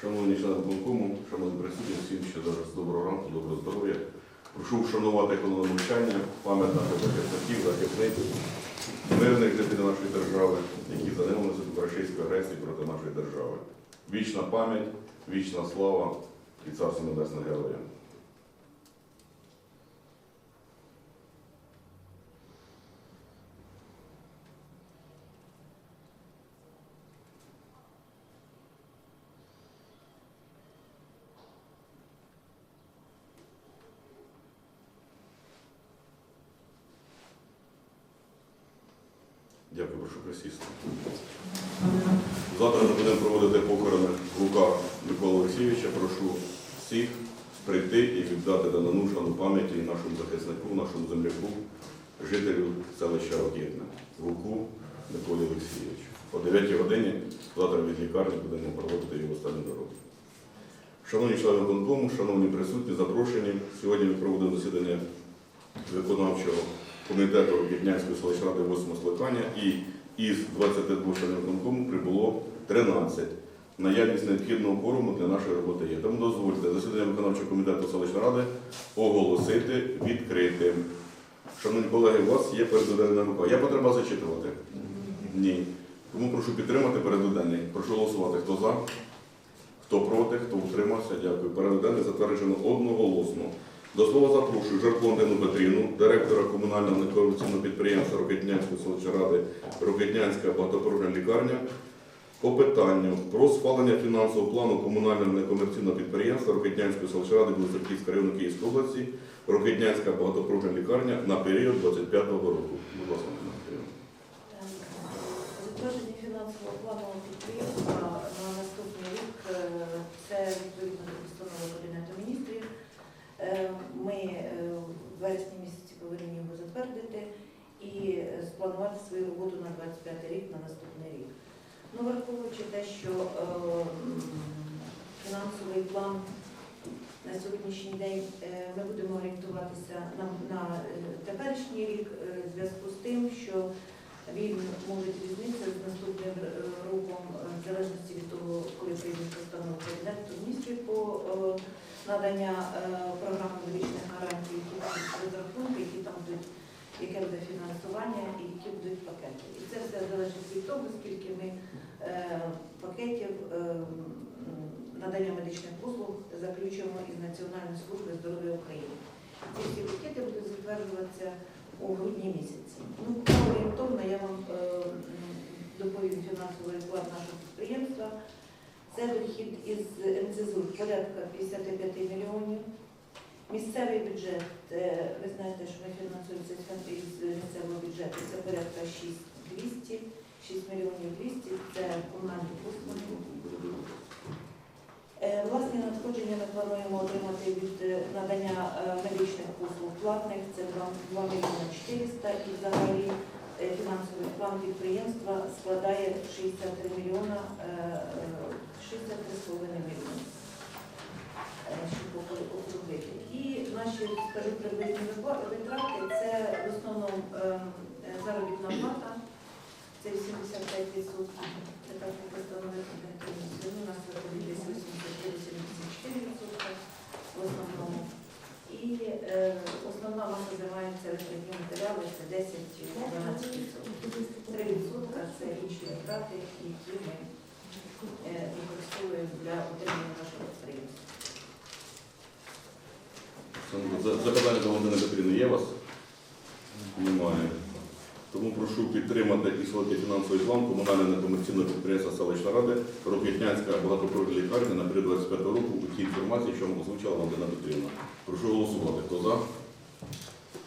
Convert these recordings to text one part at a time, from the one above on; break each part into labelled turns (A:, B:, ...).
A: Шановні члени виконкому, шановні присутні, всім ще зараз доброго ранку, доброго здоров'я. Прошу вшанувати хвилину навчання, пам'ять наших захисників, захисниць, мирних жителів нашої держави, які загинулися від російської агресії проти нашої держави. Вічна пам'ять, вічна слава і царство небесне героям. Дякую, прошу присісти. Завтра ми будемо проводити похорони Лука Миколи Олексійовича. Прошу всіх прийти і віддати данину шану пам'яті нашому захиснику, нашому земляку, жителю селища Рокітне, Луку Миколі Олексійовичу. О 9 годині завтра від лікарні будемо проводити його останню дорогу. Шановні члени виконкому, шановні присутні, запрошені. Сьогодні ми проводимо засідання виконавчого комітету Рокітнянської селищної ради 8 скликання і із 22 членів виконкому прибуло 13. Наявність необхідного форуму для нашої роботи є. Тому дозвольте засідання виконавчого комітету селищної ради оголосити відкритим. Шановні колеги, у вас є передоденна рука. Я потреба зачитувати? Ні. Тому прошу підтримати передоденний. Прошу голосувати. Хто за? Хто проти, хто утримався, дякую. Передоденний затверджено одноголосно. До слова запрошую Жарко Антону Петрівну, директора комунального некомерційного підприємства Рокетнянської селищної ради Рокетнянська багатопрофільна лікарня по питанню про схвалення фінансового плану комунального некомерційного підприємства Рокетнянської селищної ради Білоцерківського району Київської області Рокетнянська багатопрофільна лікарня на період 25-го року. Будь ласка,
B: Затвердження фінансового плану підприємства на наступний рік е, це відповідно до постанови Кабінету міністрів. Е, Ми е, в вересні місяці повинні його затвердити і спланувати свою роботу на 25 рік, на наступний рік. Ну, враховуючи те, що е, фінансовий план на сьогоднішній день е, ми будемо орієнтуватися на, на е, теперішній рік е, в зв'язку з тим, що він може різнитися з наступним е, роком, е, в залежності від того, коли прийде постанова Кабінету міністрів по е, надання е, програми медичних гарантій, які розрахунки, які там будуть, яке буде фінансування і які будуть пакети. І це все залежить від того, скільки ми пакетів е, надання медичних послуг заключимо із Національної служби здоров'я України. Ці всі пакети будуть затверджуватися у грудні місяці. Ну, орієнтовно я вам е, доповім фінансовий план нашого підприємства. Це дохід із НЦЗУ порядка 55 мільйонів. Місцевий бюджет, е, ви знаєте, що ми фінансуємо це із місцевого бюджету, це порядка 6200, 6 мільйонів 200, це комунальні послуги. Е, Власні надходження ми плануємо отримати від е, надання е, медичних послуг платних, це 2 мільйони 400 і взагалі фінансовий план підприємства складає 63 мільйона е, е, 63,5 мільйони. Е, щоб округлити. І наші, скажу, витрати це в основному е, е, заробітна плата, це 85%. Це так як постанови У нас виходить 84-74% в основному. І е, основна маса займається виробні матеріали, це 10-12%. 3% це інші витрати, які ми е, використовуємо для утримання нашого підприємства.
A: Запитання до Валентини Петрівни є у вас? Немає. Тому прошу підтримати і сьогодні фінансовий план комунального некомерційного підприємства селищна ради Рокітнянська багатопрофільна лікарня на період 25 року у тій інформації, що вам озвучила Валентина Петрівна. Прошу голосувати. Хто за?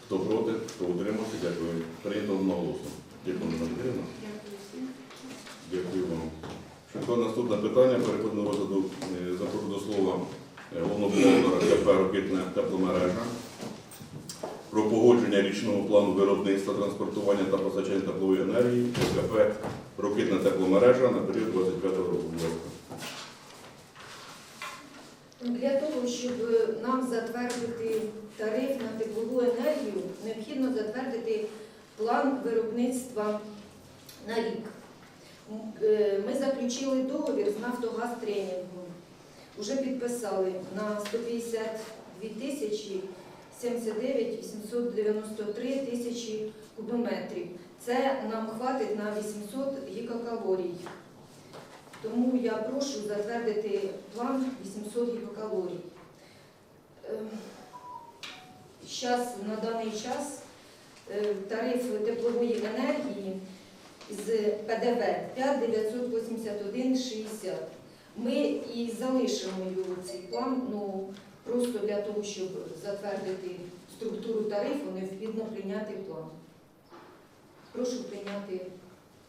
A: Хто проти? Хто утримався? Дякую. Прийнято одноголосно. Дякую, Валентина Петрівна. Дякую вам. Швидко наступне питання. Переходимо розгляду. Е, Запрошую до слова е, головного бухгалтера КП «Рокитна тепломережа» про погодження річного плану виробництва, транспортування та постачання теплової енергії КП «Рокитна тепломережа» на період 25 року.
C: Для того, щоб нам затвердити тариф на теплову енергію, необхідно затвердити план виробництва на рік. Е, Ми заключили договір з Нафтогаз тренінгом. вже підписали на 152 тисячі 79 893 тисячі кубометрів. Це нам хватить на 800 гігакалорій. Тому я прошу затвердити план 800 гігакалорій. Зараз, на даний час е, тариф теплової енергії з ПДВ 5,981,60. Ми і залишимо його цей план, ну просто для того, щоб затвердити структуру тарифу, необхідно прийняти план. Прошу прийняти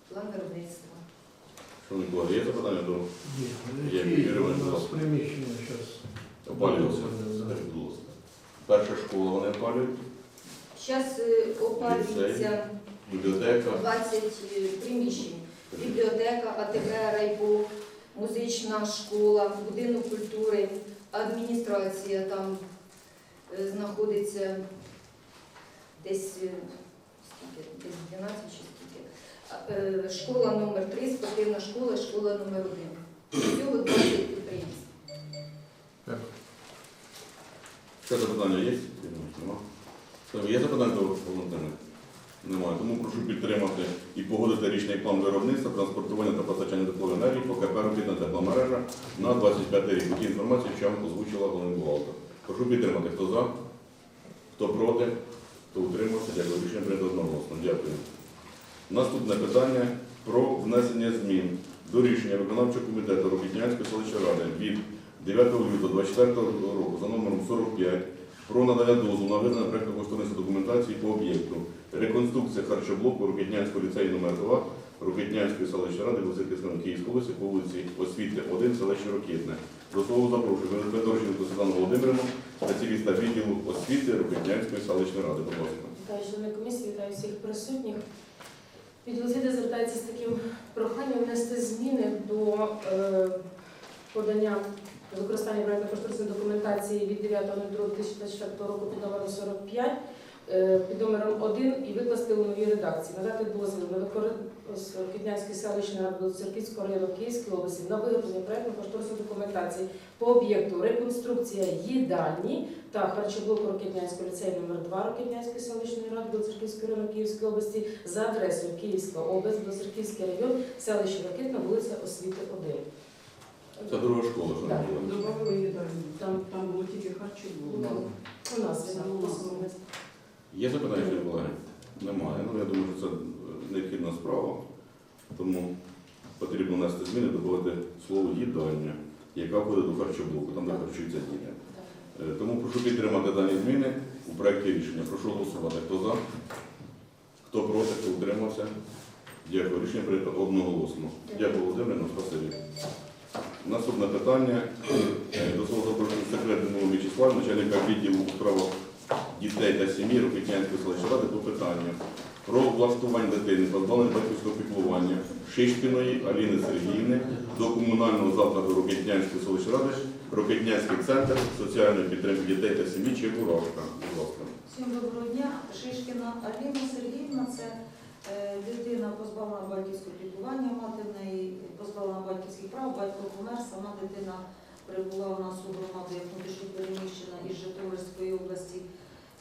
C: план виробництва.
A: Шановні колеги, є запитання до
D: Є,
A: Юрій
D: приміщення зараз.
A: Будь ласка. Перша школа вони опалюють,
C: Зараз опалюється
A: бібліотека.
C: 20 приміщень. Бібліотека, АТБ, райбо, музична школа, будинок культури, адміністрація там е, знаходиться десь, е, скільки, десь 12 чи скільки. Е, Школа номер 3 спортивна школа, школа номер 1 Всього 20 підприємств.
A: Ще запитання є? Є запитання до Валентини? Немає. Тому прошу підтримати і погодити річний план виробництва, транспортування та постачання теплової енергії по КП «Рокітна тепломережа» на 25 рік. Такі інформації, що вам озвучила головний бухгалтер. Прошу підтримати. Хто за? Хто проти? Хто утримався? Дякую. Рішення прийнято одноголосно. Дякую. Наступне питання про внесення змін до рішення виконавчого комітету Рокітнянської селищної ради від 9 лютого 24 року за номером 45 про надання дозволу на видання проєкту кошторисної документації по об'єкту реконструкція харчоблоку Рокітнянського ліцею номер 2 Рокітнянської селищної ради Васильківської Київської області по вулиці Освіти 1, селище Рокітне. До слова запрошую Федорченко Світлану Володимирівну, спеціаліста відділу освіти Рокітнянської селищної ради. Будь ласка.
E: Вітаю члени комісії, вітаю всіх присутніх. Відділ звертається з таким проханням внести зміни до е, подання використання проєктно-кошторисної документації від 9.02.2024 року під номером 45, е, під номером 1 і викласти у новій редакції. Надати дозвіл на використання Кітнянської селищної ради Білоцерківського району Київської області на виготовлення проєктно-кошторисної документації по об'єкту реконструкція їдальні та харчоблоку Рокетнянського ліцею номер 2 Рокетнянської селищної ради Білоцерківського району Київської області за адресою Київська область, Білоцерківський район, селище Ракитна, вулиця Освіти 1.
A: Це друга школа, що
E: Так.
A: не було.
F: Добавили їдальню.
E: Там
F: Там було тільки харчоблок.
E: Ну, у нас є написано.
A: Є запитання, шановні колеги? Немає. Ну, я думаю, що це необхідна справа, тому потрібно внести зміни, додати слово їдальня, яка входить до харчоблоку, там де харчуються діти. Е, Тому прошу підтримати дані зміни у проєкті рішення. Прошу голосувати. Хто за? Хто проти, хто утримався? Дякую. Рішення прийнято одноголосно. Дякую, Володимирівна, спасибі. Наступне питання. До слова запрошую секрет Данилу В'ячеслав, начальника відділу справах дітей та сім'ї Рокітнянської селищної ради по питанню про влаштування дитини, позбавлення батьківського піклування Шишкіної Аліни Сергіївни до комунального закладу Рокітнянської селищної ради Рокетнянський центр соціальної підтримки дітей та сім'ї Чебуравка. Будь.
G: Всім доброго дня. Шишкіна Аліна Сергіївна це дитина позбавлена батьківського піклування, мати в неї позбавлена батьківських прав, батько помер, сама дитина прибула у нас у громаду як внутрішньо переміщена із Житомирської області,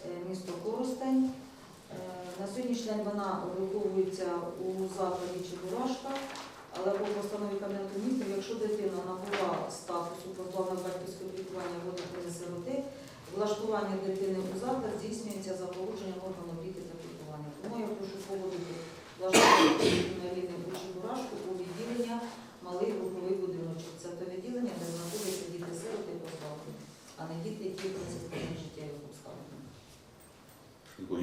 G: е, місто Коростень. Е, На сьогоднішній день вона виховується у закладі Чебурашка, але по постанові Кабінету міністрів, якщо дитина набула статусу позбавлена батьківського піклування або дитини сироти, Влаштування дитини у заклад здійснюється за погодженням органу. Тому я прошу погодити влаштування дитини Аліни у відділення малий груповий будиночок. Це те відділення, де знаходяться діти сироти позбавлені, а не діти, які принципі життєвих обставин.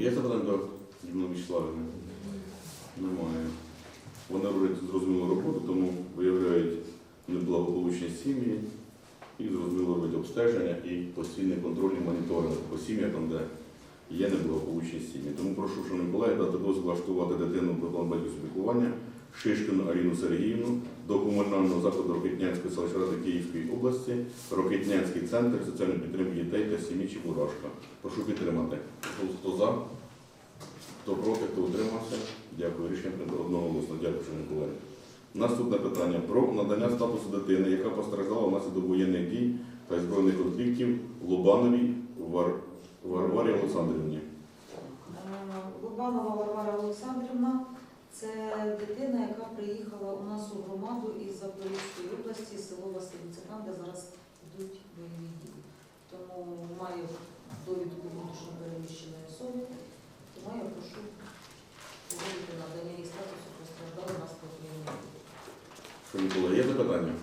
A: Є запитання до Дімна Вячеславівни? Немає. Вони роблять зрозумілу роботу, тому виявляють неблагополучні сім'ї і зрозуміло роблять обстеження і постійний контроль і моніторинг по сім'ях, де є неблагополучні сім'ї. Тому прошу, шановні колеги, дати дозвіл влаштувати дитину до план батьківського Шишкину Аліну Сергіївну до комунального закладу Рокетнянської селищної ради Київської області, Рокетнянський центр соціальної підтримки дітей та сім'ї Чебурашка. Прошу підтримати. Хто за? Хто проти, хто утримався? Дякую. Рішення одноголосно. Дякую, шановні колеги. Наступне питання про надання статусу дитини, яка постраждала внаслідок воєнних дій та збройних конфліктів Лобановій Вар... Варварі Олександрівні.
B: Е, Лобанова Варвара Олександрівна це дитина, яка приїхала у нас у громаду із Запорізької області, село Василівце, там, де зараз йдуть бойові дії. Тому маю довідку внутрішньо переміщеної особи, тому я прошу погодити надання їй статусу внаслідок воєнних дій.
A: Що Ніколи, є запитання?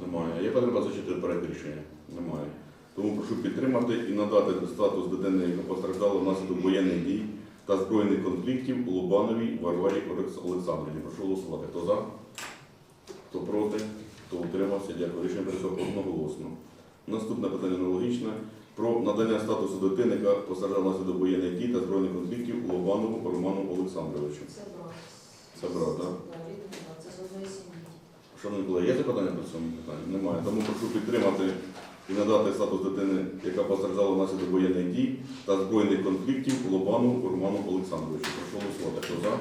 A: Немає. Є потреба зачитати проект рішення? Немає. Тому прошу підтримати і надати статус дитини, яка постраждала внаслідок воєнних дій та збройних конфліктів у Лобановій Варварі Олекс- Олександрівні. Прошу голосувати. Хто за? Хто проти? Хто утримався? Дякую. Рішення прийнято одноголосно. Наступне питання аналогічне. Про надання статусу дитини, яка постраждала внаслідок воєнних дій та збройних конфліктів Лобанову Роману Олександровичу.
B: Це брат.
A: Це брат, так?
B: Це з одної сім'ї.
A: Шановні колеги, є запитання по цьому питанню? Немає. Тому прошу підтримати і надати статус дитини, яка постраждала внаслідок воєнних дій та збройних конфліктів Лобану Роману Олександровичу. Прошу голосувати. Хто за?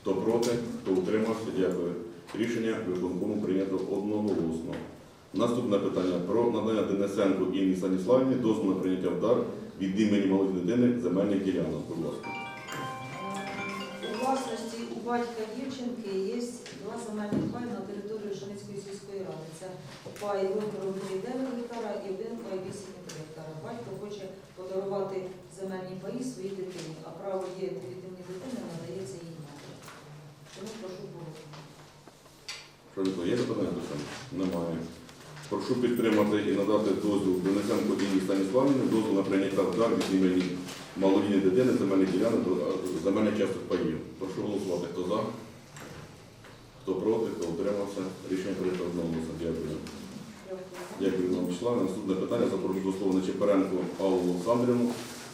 A: Хто проти? Хто утримався? Дякую. Рішення виконкому прийнято одноголосно. Наступне питання про надання Денисенку Інні Станіславівні дозволу на прийняття в дар від імені малої дитини земельних ділянок. Будь ласка.
B: У батька дівчинки є два земельні паї на території Женицької сільської ради. Це пай розміром 9 гектара і один пай 8 гектара. Батько хоче подарувати земельні паї своїй дитині, а право від імені дитини надається їй матері. Тому прошу.
A: Шановні є запитання до цього? Немає. Прошу підтримати і надати дозвіл Денисенко Інні Станіславівні, дозвіл на прийняття в дар від імені малолітньої дитини земельних ділянок земельних часток паїв. Прошу голосувати. Хто за? Хто проти, хто утримався? Рішення прийнято одноголосно. Дякую. Дякую, Іван Вячеславовна. Наступне питання запрошую до слова Нечепоренко Аллу Олександрівну,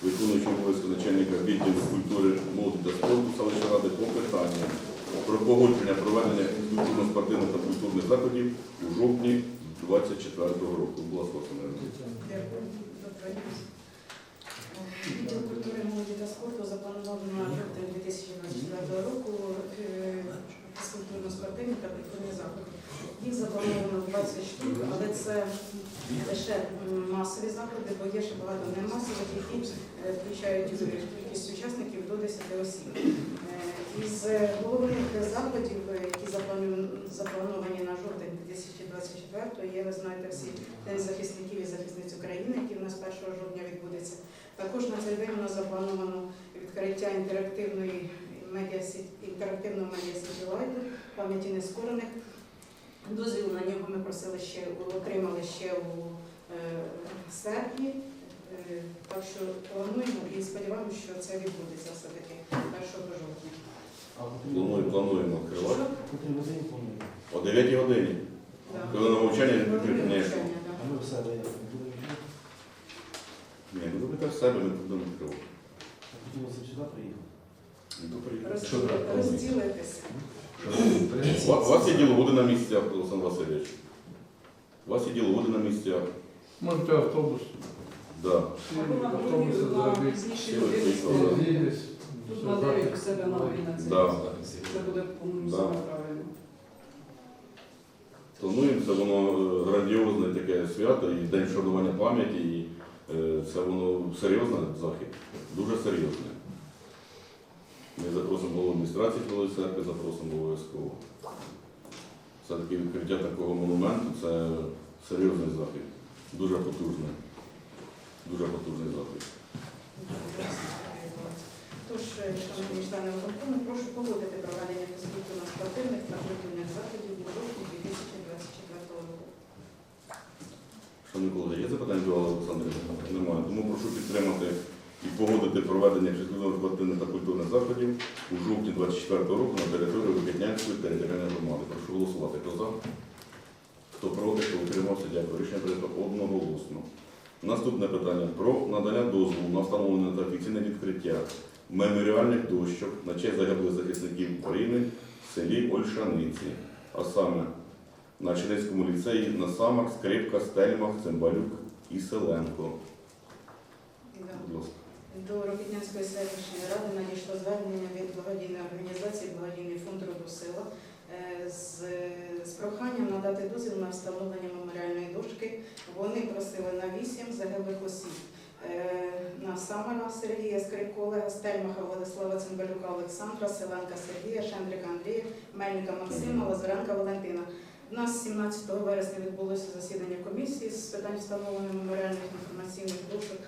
A: виконуючу обов'язки начальника відділу культури, молоді та спорту селища ради по питанню про погодження проведення культурно-спортивних та культурних заходів у жовтні 24-го року. Оксана
H: Дякую. Доброго дня. Відділ культури, молоді та спорту запланував на жовтень 2024 року е, фізкультурно-спортивні та заходи. Їх заплановано 20 штук, але це лише масові заходи, бо є ще багато немасових, які е, включають кількість учасників до 10 осіб. Е, Із головних заходів, е, які заплановані на жовтень 2024 є, ви знаєте, всі День захисників і захисниць України, який у нас 1 жовтня відбудеться. Також на цей день у нас заплановано відкриття інтерактивної медіасіті, інтерактивного медіасіті лайду пам'яті нескорених. Дозвіл на нього ми просили ще отримали ще у е, серпні. Е, так що плануємо і сподіваємося, що це відбудеться все-таки 1 жовтня.
A: Плануємо, плануємо відкривати. О 9 годині.
H: Да.
A: Коли на мовчання.
D: А ми в себе як будемо?
A: Ні, ну в себе, ми будемо відкривати.
D: Хотілося б сюди приїхати.
A: Ну, то приїдемо.
H: Розділи- Розділитися.
A: У вас- є діловоди на місцях, Олександр Васильович? У вас є діловоди на місцях?
D: Можете автобус.
A: Да.
F: Години
A: оці
F: Тут на 9 у себе на 11. Це буде, по-моєму, саме правильно.
A: Плануємо, це воно е, грандіозне таке свято і день вшанування пам'яті, і е, це воно серйозний захід, дуже серйозний. Ми запросимо голову адміністрації Білої церкви, запросимо обов'язково. Все-таки відкриття такого монументу це серйозний захід, дуже потужний. Дуже потужний захід.
H: Тож, шановні члени виконкому, прошу погодити проведення фізкультурно-спортивних та культурних заходів у жовтні 2024 року.
A: Шановні колеги, є запитання до Алли Олександрівни? Немає. Тому прошу підтримати і погодити проведення фізкультурно-спортивних та культурних заходів у жовтні 24 року на території Рокетнянської територіальної громади. Прошу голосувати. Хто за? Хто проти, хто утримався, дякую. Рішення прийнято одноголосно. Наступне питання про надання дозволу на встановлення та офіційне відкриття меморіальних дощок на честь загиблих захисників України в селі Ольшаниці, а саме на Чернецькому ліцеї на самах, Скрипка, Стельмах, Цимбалюк і Селенко. Будь ласка.
H: До Рокітнянської селищної ради надійшло звернення від благодійної організації Благодійний фонд роду села е, з, з проханням надати дозвіл на встановлення меморіальної дошки. Вони просили на 8 загиблих осіб. Е, На Самара Сергія Скрипко Олега, Стельмаха Владислава Цимбалюка Олександра, Селенка Сергія, Шендрика Андрія, Мельника Максима, Лазаренка Валентина. У нас 17 вересня відбулося засідання комісії з питань встановлення меморіальних інформаційних дошок.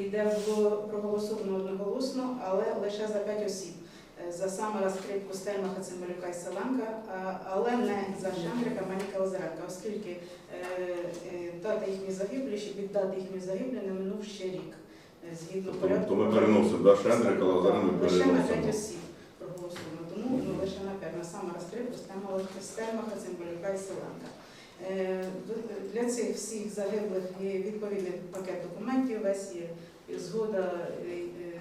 H: І де було проголосовано одноголосно, але лише за 5 осіб. Е, За Самара Скрипку Стельмаха Цимбалюка і Селенка, але не за Шендрика Мельника Лазаренка, оскільки е, е, дати їхні загиблі, щоб віддати їхні загиблі, не минув ще рік. Згідно
A: То,
H: порядку.
A: то ми переносимо, да, Шендрика, Лазаренко
H: Так, Лише на 5 осіб проголосуємо, тому ну, лише на 5. На саме розкритку Стельмаха, Цимбалюка і Селенка. Е, Для цих всіх загиблих є відповідний пакет документів, весь є згода е, е,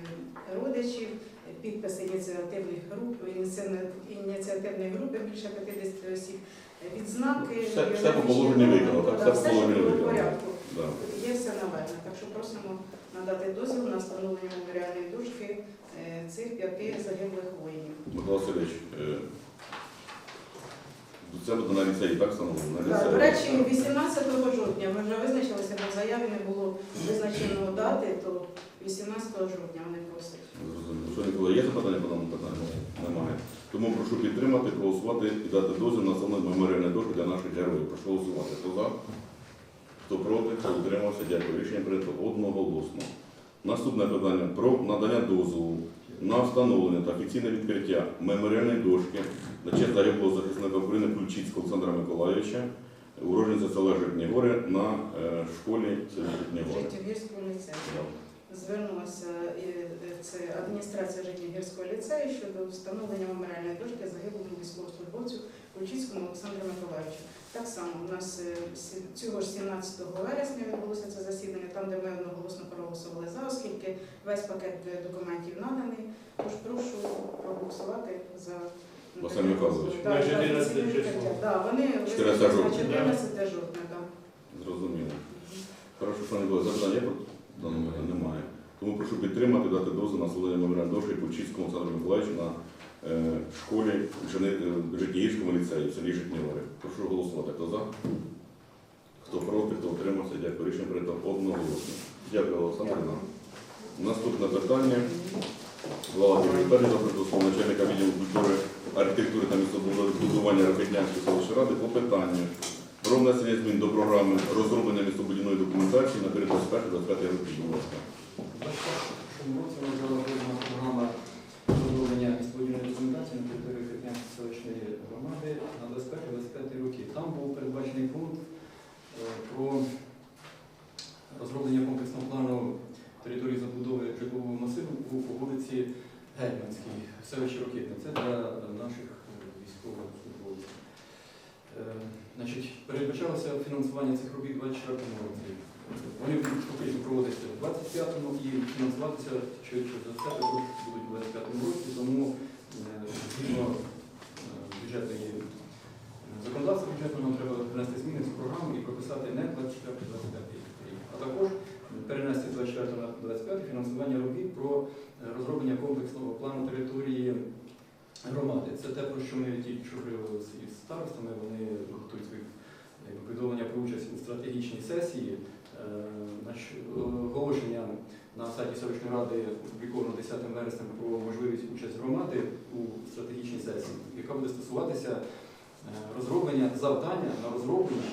H: родичів, підписи ініціативних груп, ініціативної- групи більше 50 осіб, відзнаки.
A: Все- все по положенню виконано, так,
H: да,
A: все по положенню
H: порядку.
A: Да.
H: Є все наведено, так що просимо надати дозвіл на встановлення меморіальної дошки е, цих п'яти загиблих воїнів.
A: Васильович, е, це буде на ліцеї, так встановлено? На
H: Так,
A: ліцеї.
H: До речі, 18 жовтня ми вже визначилися, бо в заяві не було визначеної дати, то 18 жовтня вони просять.
A: Зрозуміло. Що, Нікола, є запитання по даному питанню? Немає. Тому прошу підтримати, проголосувати і дати дозвіл на встановлення меморіальної дошки для наших героїв. Прошу голосувати. Хто за? Хто проти? Хто утримався? Дякую. Рішення прийнято одноголосно. Наступне питання про надання дозволу на встановлення та офіційне відкриття меморіальної дошки на честь загиблого захисника України Ключицького Олександра Миколаївича, уродженця села Житні Гори на е, школі села
H: Звернулася е, це адміністрація Житнігірського ліцею щодо встановлення меморіальної дошки загиблому військовослужбовцю Ключицькому Олександру Миколаївичу. Так само у нас е, цього ж 17 вересня відбулося це засідання, там, де ми одноголосно проголосували за, оскільки весь пакет е, документів наданий. Тож прошу проголосувати за
A: Василь Михайлович.
H: Да,
D: На
H: за
D: 14
H: офіційне
D: число.
H: відкриття. Да, вони
A: 14 жовтня.
H: на 14 жовтня. да.
A: Зрозуміло. Хорошо, що не було запитання по даному? Немає. Тому прошу підтримати, дати дозвіл на встановлення меморіальної дошки Кульчицькому Олександру Миколаївичу на е, школі е, Житнігірському ліцеї в селі Житнігори. Прошу голосувати. Хто за? Хто проти, хто утримався, дякую. Рішення прийнято одноголосно. Дякую, Олександрівна. Наступне питання. Голова Дівчатарні запиту слово начальника відділу культури, архітектури та містобудування Рокетнянської селищної ради по питанню про внесення змін до програми розроблення містобудівної документації на період 21-25 років.
I: У програма розроблення містобудівної документації на території Критнянської селищної громади на 25-25 роки. Там був передбачений пункт е, про розроблення комплексного плану території забудови житлового масиву по вулиці Гетьманській, в селищі Рокитне. Це для наших військових службовців. Е, Значить, передбачалося фінансування цих робіт у 24 році. Вони фактично проводитися в 25-му і фінансуватися за все також будуть у 25-му році, тому е, згідно е, бюджетної законодавства бюджетного нам треба внести зміни в програму і прописати не 24-25 рік, а також перенести з 24 на 25 фінансування робіт про розроблення комплексного плану території громади. Це те, про що ми тільки що говорили з із старостами, вони готують свої повідомлення про участь у стратегічній сесії. Е, Оголошення на сайті селищної ради опубліковано 10 вересня про можливість участі громади у стратегічній сесії, яка буде стосуватися е, розроблення завдання на розроблення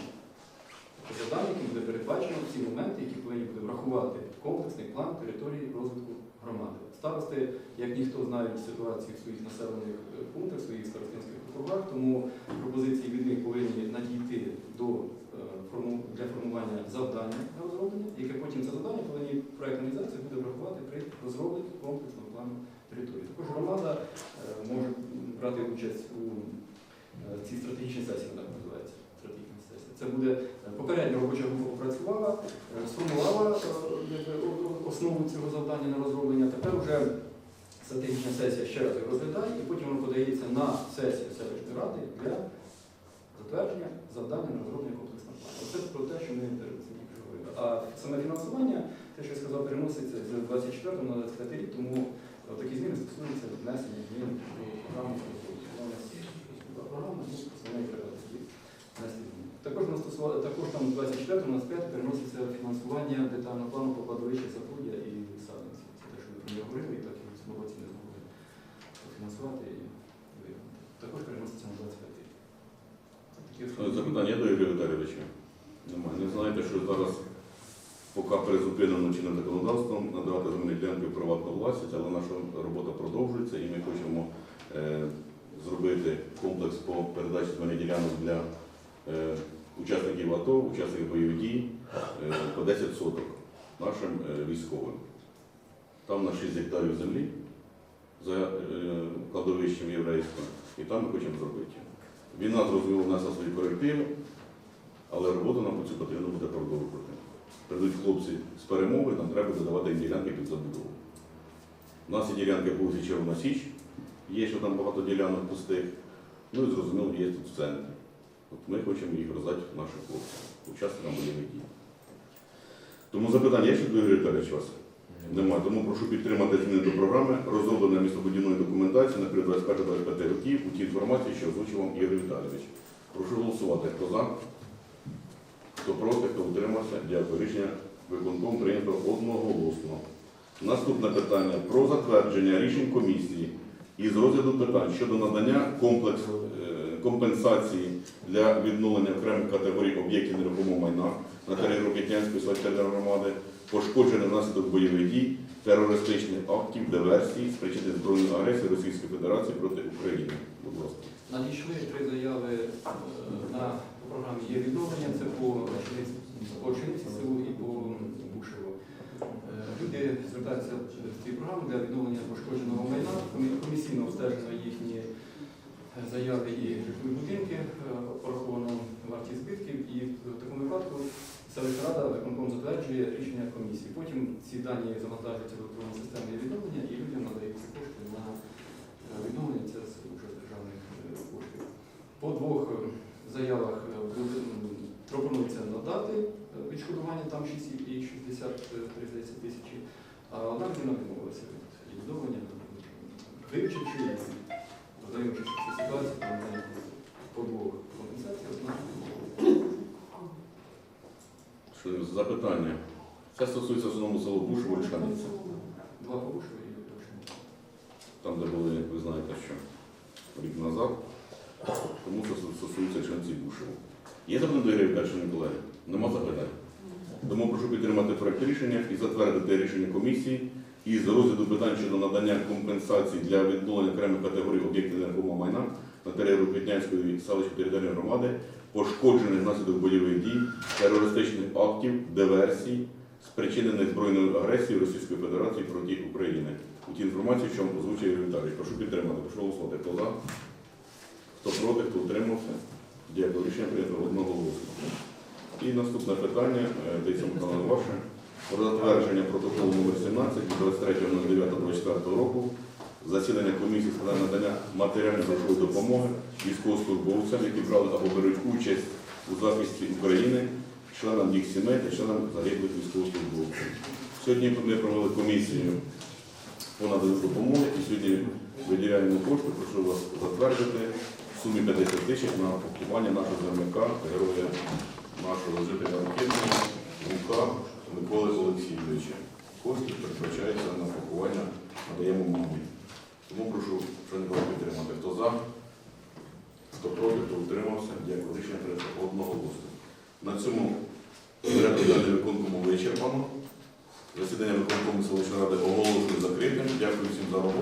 I: завдання, які буде передбачено ці моменти, які повинні буде врахувати комплексний план території розвитку громади. Старости, як ніхто, знають ситуацію в своїх населених е, пунктах, в своїх старостинських округах, тому пропозиції від них повинні надійти до е, для формування завдання на розроблення, яке потім це завдання повинні проєкт організації буде врахувати при розробленні комплексного плану території. Також громада е, може брати участь у цій стратегічній сесії, вона так називається. Стратегічна сесія. Це буде е, попередня робоча група попрацювала, е, сформувала е, о- основу цього завдання на розроблення. Тепер вже стратегічна сесія ще раз розглядає, і потім воно подається на сесію селищної ради для затвердження завдання на розроблення комплексного плану. Це про те, що ми тільки говорили. А саме фінансування, те, що я сказав, переноситься з 24 на 25 рік, тому е, такі зміни стосуються внесення змін до програми розробки. Вона нас також там 24-25 переноситься фінансування детального плану по кладовищі Запоруддя і Садниці. Це те, що ми про нього говорили, і так і в цьому році не змогли фінансувати. І виконати. також переноситься на 25 рік. Такі
A: Е, Запитання є до Ігоря Віталійовича? Немає. Не знаєте, що зараз поки призупинено чинним законодавством надавати земельні ділянки в приватну власність, але наша робота продовжується і ми хочемо е, зробити комплекс по передачі земельних ділянок для учасників АТО, учасників бойових дій е, по 10 соток нашим е, військовим. Там на 6 гектарів землі за е, кладовищем єврейським, і там ми хочемо зробити. Війна зрозуміло внесла свої корективи, але роботу нам по цю потрібно буде продовжувати. Прийдуть хлопці з перемови, нам треба додавати їм ділянки під забудову. У нас є ділянки по вулиці Червона Січ, є ще там багато ділянок пустих, ну і зрозуміло, є тут в центрі. От ми хочемо їх роздати нашим хлопцям, учасникам бойових дій. Тому запитання є ще до Ігоря Віталійовича вас? Немає. Тому прошу підтримати зміни до програми розроблення містобудівної документації на період 21-25 років у тій інформації, що озвучив вам Ігор Віталійович. Прошу голосувати. Хто за? Хто проти, хто утримався? Дякую. Рішення виконком прийнято одноголосно. Наступне питання про затвердження рішень комісії із розгляду питань щодо надання комплексу компенсації для відновлення окремих категорій об'єктів нерухомого майна на території Рокетнянської селищної громади, пошкоджених внаслідок бойових дій, терористичних актів, диверсій, спричинених збройної агресії Російської Федерації проти України. Будь ласка.
I: Надійшли три заяви е, на програмі є відновлення, це по селу і по Бушеву. Е, Люди звертаються в ці програми для відновлення пошкодженого майна. Комі- Комісійно обстежено їхні е, заяви і житлові будинки, е, пораховано вартість збитків, і в такому випадку селищна рада виконком затверджує рішення комісії. Потім ці дані завантажуються в електронну систему відновлення і людям надаються кошти на е, відновлення це з державних е, коштів. По двох е, заявах пропонується надати відшкодування там 6,63 здається, тисячі, а одна людина відмовилася від відновлення, вивчивши роздаючи цю ситуацію, по двох компенсацій.
A: Запитання? Це стосується в основному село Бушево Лішаниця.
I: Два порушили і Очениці.
A: Там, де були, як ви знаєте, що рік назад. Тому це стосується членців Бушево. Є запитання до Ігоря Віталійовича, колеги? Нема запитань? Тому прошу підтримати проект рішення і затвердити рішення комісії із розгляду питань щодо надання компенсацій для відновлення окремих категорій об'єктів нерухомого майна на території Рокетнянської селищної територіальної громади, пошкоджених внаслідок бойових дій, терористичних актів, диверсій, спричинених збройною агресією Російської Федерації проти України. У тій інформації, що озвучує Ігор Прошу підтримати, прошу голосувати. Хто за? Хто проти, хто утримався? Дякую. Рішення прийнято одноголосно. І наступне питання, е, Тетяна ваше. Про затвердження протоколу номер 17 від 23.09.24 року засідання комісії з надання матеріальної грошової допомоги військовослужбовцям, які брали або беруть участь у захисті України, членам їх сімей та членам загиблих військовослужбовців. Сьогодні ми провели комісію по наданню допомоги і сьогодні виділяємо кошти, прошу вас затвердити в сумі 50 тисяч на поховання нашого земляка, героя нашого жителя Ракетного, Лука Миколи Олексійовича. Кошти передбачаються на поховання, надаємо мамі. Тому прошу шановні підтримати. Хто за, хто проти, хто утримався. Дякую. Рішення прийнято одноголосно. На цьому порядок денний виконкому вичерпано. Засідання виконкому селищної ради оголошую закритим. Дякую всім за роботу.